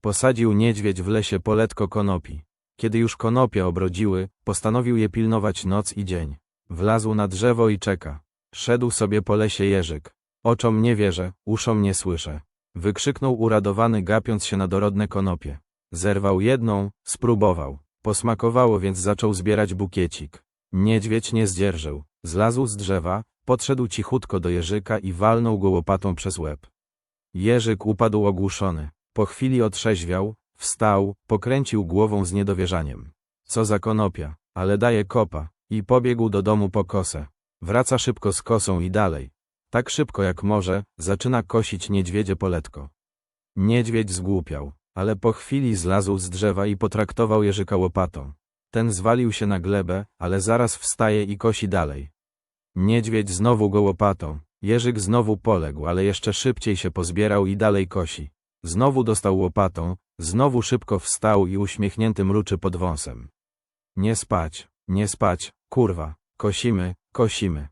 Posadził niedźwiedź w lesie poletko konopi. Kiedy już konopie obrodziły, postanowił je pilnować noc i dzień. Wlazł na drzewo i czeka. Szedł sobie po lesie jeżyk. Oczom nie wierzę, uszom nie słyszę. Wykrzyknął uradowany gapiąc się na dorodne konopie. Zerwał jedną, spróbował. Posmakowało więc zaczął zbierać bukiecik. Niedźwiedź nie zdzierżył. Zlazł z drzewa, podszedł cichutko do jeżyka i walnął go łopatą przez łeb. Jerzyk upadł ogłuszony. Po chwili otrzeźwiał, wstał, pokręcił głową z niedowierzaniem. Co za konopia, ale daje kopa. I pobiegł do domu po kosę. Wraca szybko z kosą i dalej. Tak szybko jak może, zaczyna kosić niedźwiedzie poletko. Niedźwiedź zgłupiał, ale po chwili zlazł z drzewa i potraktował Jerzyka łopatą. Ten zwalił się na glebę, ale zaraz wstaje i kosi dalej. Niedźwiedź znowu go łopatą. Jerzyk znowu poległ, ale jeszcze szybciej się pozbierał i dalej kosi. Znowu dostał łopatą, znowu szybko wstał i uśmiechnięty mruczy pod wąsem. Nie spać, nie spać, kurwa, kosimy, kosimy.